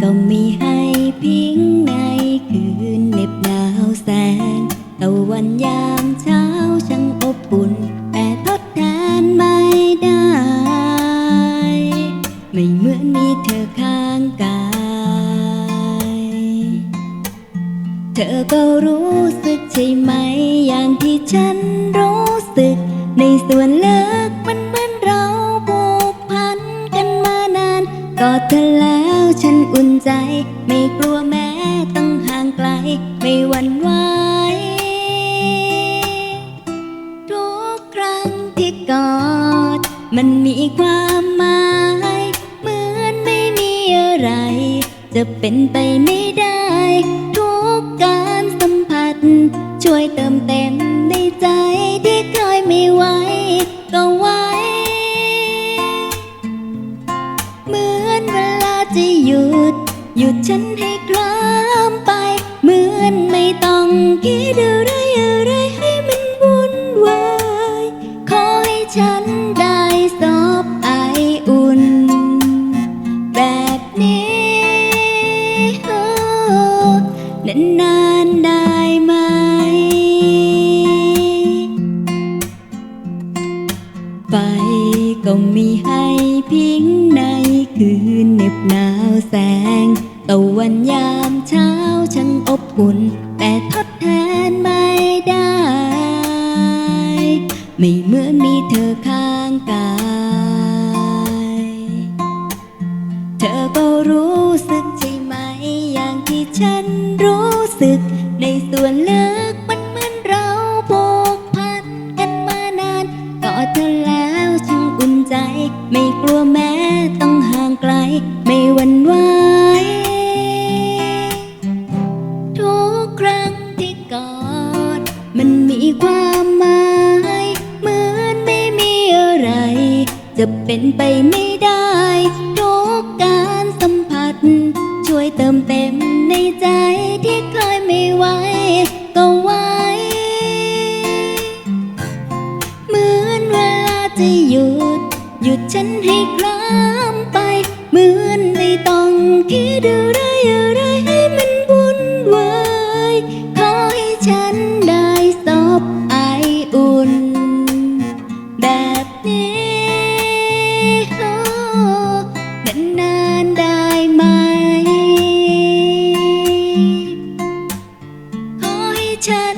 ก็ไมีให้พิงในคืนเหน็บหนาวแสงตะวันยามเช้าช่างอบอุ่น แต่ทดแทนไม่ได้ ไม่เหมือนมีเธอข้างกาย เธอก็รู้สึกใช่ไหม อย่างที่ฉันรู้สึก ในส่วนลึกมันเหมือนเราผูกพันกันมานานกอดเธอแล้ว ใจ ไม่กลัวแม้ต้องห่างไกล ไม่หวั่นไหวทุกครั้งที่กอด มันมีความหมาย เหมือนไม่มีอะไร จะเป็นไปไม่ หยุดฉันให้คลามไป เหมือนไม่ต้องคิดอะไรอะไรให้มันวุ่นวายขอให้ฉันได้สอบไออุ่น แบบนี้โอ้นานได้ไหม ไป ก็มีให้พิงในคืนเหน็บหนาวแสงตะวันยามเช้าช่างอบอุ่น แต่ทดแทนไม่ได้ ไม่เหมือนมีเธอข้างกาย เธอก็รู้สึกใช่ไหม อย่างที่ฉันรู้สึกในส่วนลึก ไม่กลัวแม้ต้องห่างไกล ไม่หวั่นไหวทุกครั้งที่กอด มันมีความหมายเหมือนไม่มีอะไร จะเป็นไปไม่ได้ ฉันให้คลามไป เหมือนไม่ต้องคิดอะไรอะไรให้มันวุ่นวายขอให้ฉันได้สอบไออุ่น แบบนี้โอ้นานๆได้ไหม ขอให้ฉัน